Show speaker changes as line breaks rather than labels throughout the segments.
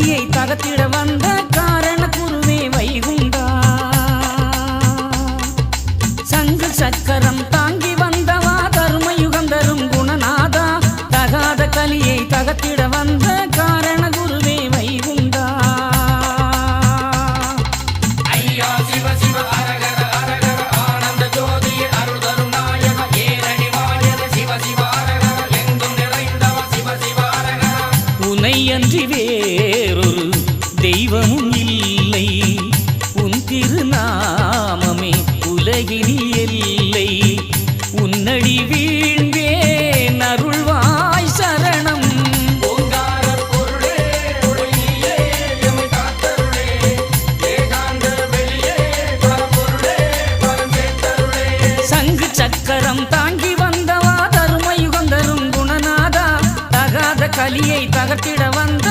கலியை தகத்திட வந்த காரண குருவே வைகுண்டா. சங்கு சக்கரம் தாங்கி வந்தவா தருமயுகம் தரும் குணநாதா. தகாத கலியை தகத்திட வந்த காரண குருவே வைகுண்டா.
ஐயா சிவ சிவ அரகர அரகர ஆனந்த ஜோதி அருள் தரும் நாயக ஏரணி வாயக சிவ சிவ அரகர எங்கும் நிறைந்தவ சிவ சிவ அரகர.
உனை அன்றி வேறொரு தெய்வமும் இல்லை. உன் திருநாமமே உலகினில் எல்லை உன்னடி வீழ்ந்தேன் அருள்வாய் சரணம். சங்கு சக்கரம் தாங்கி வந்தவா தருமயுகம் தரும் குணநாதா. தகாத கலியை தகத்திட வந்த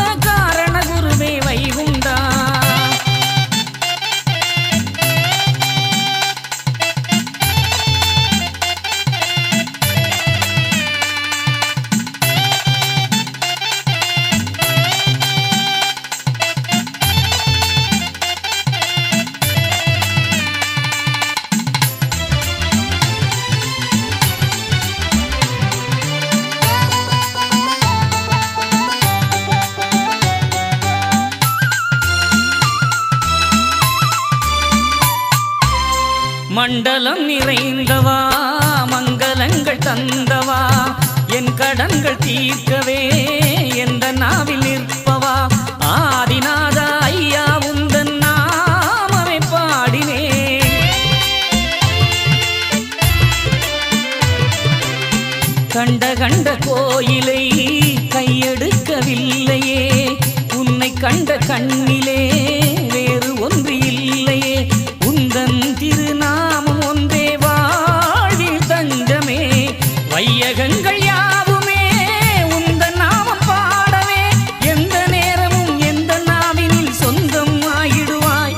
மண்டலம் நிறைந்தவா? மங்களங்கள் தந்தவா? என் கடன்கள் தீர்க்கவே எந்த நாவில் நிற்பவா? ஆதிநாத ஐயா உந்தன் நாமமே பாடினே கண்ட கண்ட கோயிலை கையெடுக்கவில்லையே. உன்னை கண்ட கண்ணிலே வேறு ஒன்று இல்லை. வையகங்கள் யாவுமே? உந்தன் நாமம் பாடவே எந்த நேரமும் எந்த நாவினில் சொந்தம் ஆயிடுவாய்.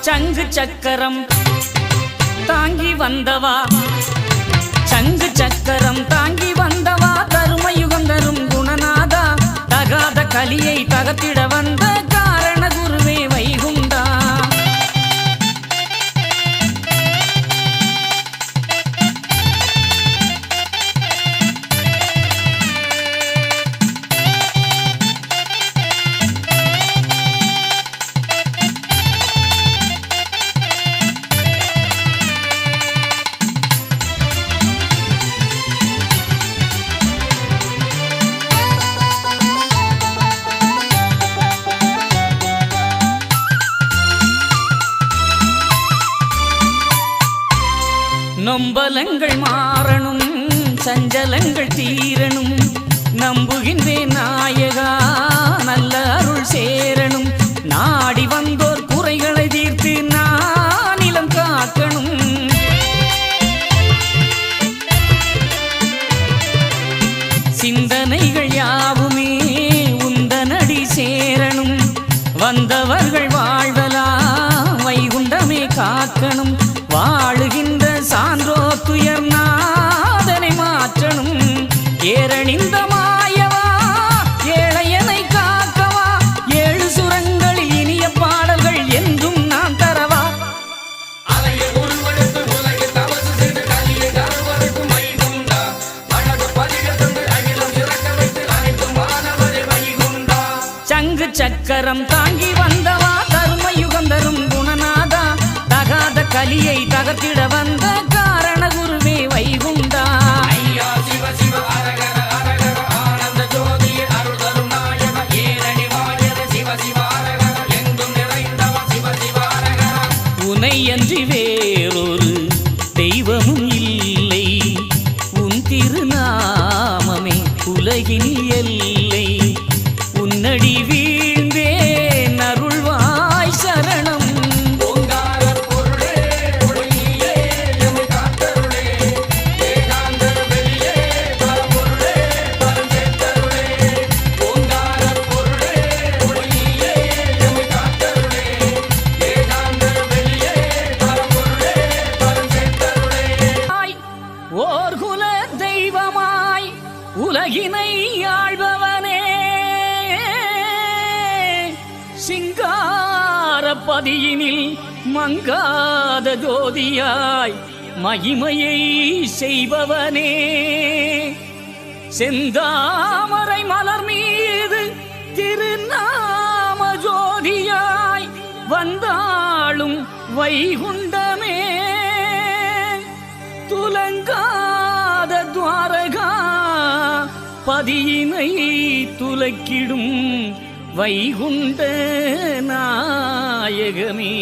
சங்கு சக்கரம் தாங்கி வந்தவா? சங்கு சக்கரம் தாங்கி வந்தவா? கலியை தகத்திட வந்த நொம்பலங்கள் மாறணும் சஞ்சலங்கள் தீரணும். நம்புகின்றேன் நாயகா நல்ல அருள் சேரணும். நாடி வந்தோர் சக்கரம் தாங்கி வந்தவா? தர்மயுகம் தரும் குணநாதா? தகாத கலியை தகர்த்திட வந்த காரண குருவே வைகுண்டா? உனை அன்றி வேறொரு தெய்வமும் இல்லை. உன் திருநாமமே உலகினில் உலகினை ஆள்பவனே. சிங்காரப்பதியினில் மங்காத ஜோதியாய் மகிமையை செய்பவனே. செந்தாமரை மலர் மீது திருநாம ஜோதியாய் வந்தாளும் வைகுண்ட பதியினை துலக்கிடும் வைகுண்ட நாயகமே.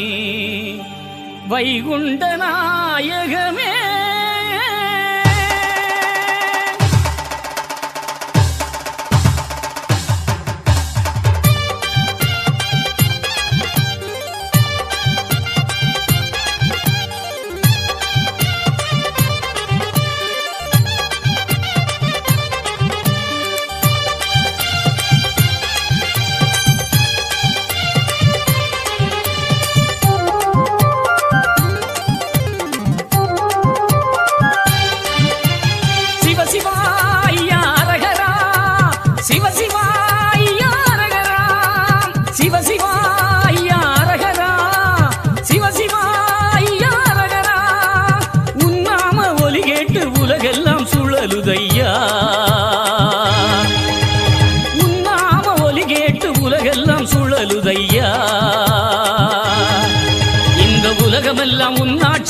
வைகுண்ட நாயகமே.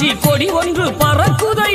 இந்த கொடி ஒன்று பறக்குதல்.